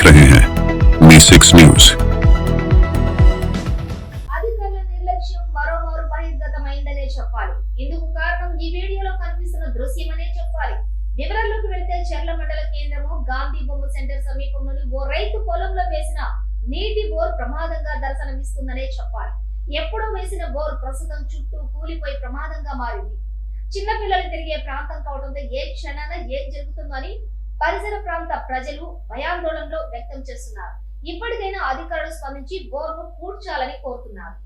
देख रहे हैं मी सिक्स न्यूज అధికారుల నిర్లక్ష్యం మరోమారు బహిర్గతమైందనే చెప్పాలి ఇందుకు కారణం ఈ వీడియోలో కనిపిస్తున్న దృశ్యమనే చెప్పాలి వివరాల్లోకి వెళ్తే చెర్ల మండల కేంద్రము గాంధీ బొమ్మ సెంటర్ సమీపంలోని ఓ రైతు పొలంలో వేసిన నీటి బోర్ ప్రమాదంగా దర్శనమిస్తుందనే చెప్పాలి ఎప్పుడో వేసిన బోర్ ప్రస్తుతం చుట్టూ కూలిపోయి ప్రమాదంగా మారింది చిన్నపిల్లలు తిరిగే ప్రాంతం కావడంతో ఏ క్షణాన ఏం జరుగుతుందని పరిసర ప్రాంత ప్రజలు భయాందోళనలో వ్యక్తం చేస్తున్నారు. ఇప్పటికైనా అధికారులు స్పందించి బోర్ను పూడ్చాలని కోరుతున్నారు.